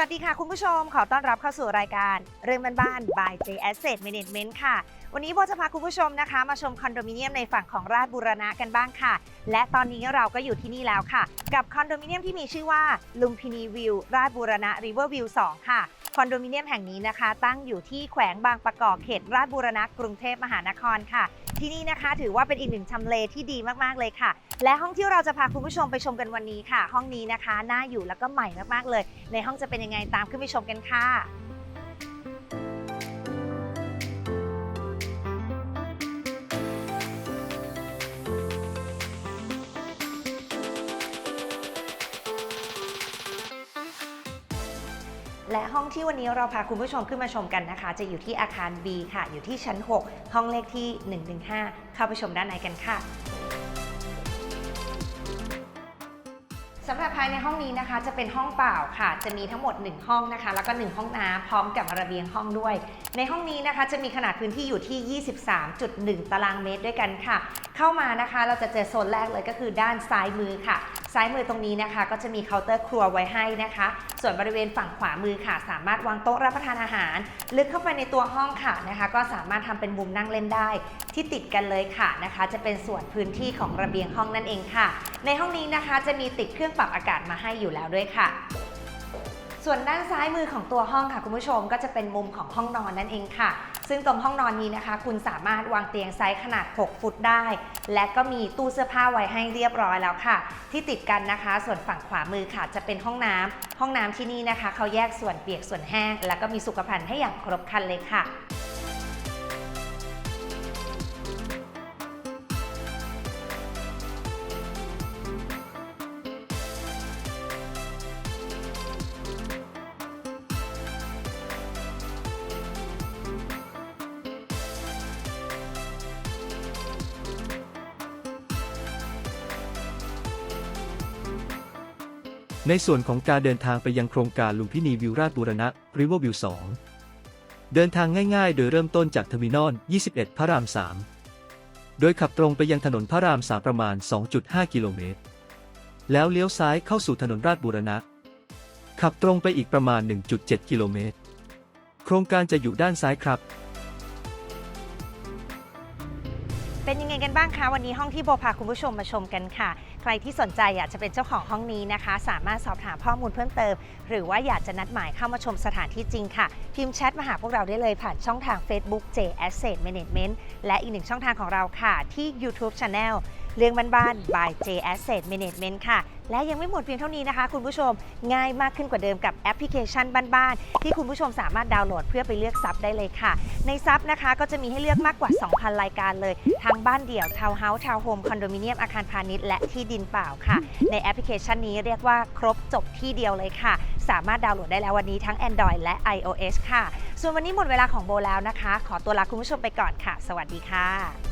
วัสดีค่ะคุณผู้ชม ขอต้อนรับเข้าสู่รายการเรื่องบ้านๆ by J Asset Management ค่ะ วันนี้โบจะพาคุณผู้ชมนะคะ มาชมคอนโดมิเนียมในฝั่งของราชบุรณะกันบ้างค่ะ และตอนนี้เราก็อยู่ที่นี่แล้วค่ะ กับคอนโดมิเนียมที่มีชื่อว่าลุมพินีวิวราชบุรณะ River View 2ค่ะคอนโดมิเนียมแห่งนี้นะคะ ตั้งอยู่ที่แขวงบางประกอบเขตราชบุรณะกรุงเทพมหานครค่ะ ที่นี่นะคะ ถือว่าเป็นอีกหนึ่งทำเลที่ดีมากๆเลยค่ะ และห้องที่เราจะพาคุณผู้ชมไปชมกันวันนี้ค่ะ ห้องนี้นะคะน่าอยู่แล้วก็ใหม่มากๆเลย ในห้องจะเป็นยังไงตามขึ้นไปชมกันค่ะ และห้องที่วันนี้เราพาคุณผู้ชมขึ้นมาชมกันนะคะ จะอยู่ที่อาคาร B ค่ะ อยู่ที่ชั้น 6 ห้องเลขที่ 115 เข้าไปชมด้านในกันค่ะสำหรับภายในห้องนี้นะคะ จะเป็นห้องเปล่าค่ะ จะมีทั้งหมด 1 ห้องนะคะ แล้วก็ 1 ห้องน้ำพร้อมกับระเบียงห้องด้วย ในห้องนี้นะคะ จะมีขนาดพื้นที่อยู่ที่ 23.1 ตารางเมตรด้วยกันค่ะ เข้ามานะคะเราจะเจอโซนแรกเลยก็คือด้านซ้ายมือค่ะ ซ้ายมือตรงนี้นะคะ ก็จะมีเคาน์เตอร์ครัวไว้ให้นะคะ ส่วนบริเวณฝั่งขวามือค่ะ สามารถวางโต๊ะรับประทานอาหาร ลึกเข้าไปในตัวห้องค่ะนะคะ ก็สามารถทำเป็นมุมนั่งเล่นได้ ที่ติดกันเลยค่ะนะคะ จะเป็นส่วนพื้นที่ของระเบียงห้องนั่นเองค่ะ ในห้องนี้นะคะจะมีติดเครื่องปรับอากาศมาให้อยู่แล้วด้วยค่ะ ส่วนด้านซ้ายมือของตัวห้องค่ะคุณผู้ชมก็จะเป็นมุมของห้องนอนนั่นเองค่ะ ซึ่งตรงห้องนอนนี้นะคะ คุณสามารถวางเตียงไซส์ขนาด 6 ฟุตได้ และก็มีตู้เสื้อผ้าไว้ให้เรียบร้อยแล้วค่ะ ที่ติดกันนะคะ ส่วนฝั่งขวามือค่ะจะเป็นห้องน้ำห้องน้ำที่นี่นะคะเขาแยกส่วนเปียกส่วนแห้ง แล้วก็มีสุขภัณฑ์ให้อย่างครบครันเลยค่ะ ในส่วนของการเดินทางไปยังโครงการลุมพินีวิวราชบูรณะ River View 2เดินทางง่ายๆ โดยเริ่มต้นจากเทอร์มินอล 21 พระราม 3 โดยขับตรงไปยังถนนพระราม 3 ประมาณ 2.5 กิโลเมตร แล้วเลี้ยวซ้ายเข้าสู่ถนนราชบูรณะ ขับตรงไปอีกประมาณ 1.7 กิโลเมตร โครงการจะอยู่ด้านซ้ายครับ เป็นยังไง กันบ้างคะวันนี้ห้องที่โบพาคุณผู้ชมมาชมกันค่ะ ใครที่สนใจอยากจะเป็นเจ้าของห้องนี้นะคะ สามารถสอบถามข้อมูลเพิ่มเติม หรือว่าอยากจะนัดหมายเข้ามาชมสถานที่จริงค่ะ พิมพ์แชทมาหาพวกเราได้เลยผ่านช่องทาง Facebook J Asset Management และอีกหนึ่งช่องทางของเราค่ะ ที่ YouTube Channel เรื่องบ้านๆ by J Asset Management ค่ะ และยังไม่หมดเพียงเท่านี้นะคะ คุณผู้ชมง่ายมากขึ้นกว่าเดิมกับแอปพลิเคชันบ้านๆ ที่คุณผู้ชมสามารถดาวน์โหลดเพื่อไปเลือกซับได้เลยค่ะ ในซับนะคะก็จะมีให้เลือกมากกว่า 2,000 รายการเลย ทั้งบ้านเดี่ยวทาวน์เฮาส์ทาวน์โฮมคอนโดมิเนียมอาคารพาณิชย์และที่ดินเปล่าค่ะ ในแอปพลิเคชันนี้เรียกว่าครบจบที่เดียวเลยค่ะ สามารถดาวน์โหลดได้แล้ววันนี้ทั้ง Android และ iOS ค่ะ ส่วนวันนี้หมดเวลาของโบแล้วนะคะ ขอตัวลาคุณผู้ชมไปก่อนค่ะ สวัสดีค่ะ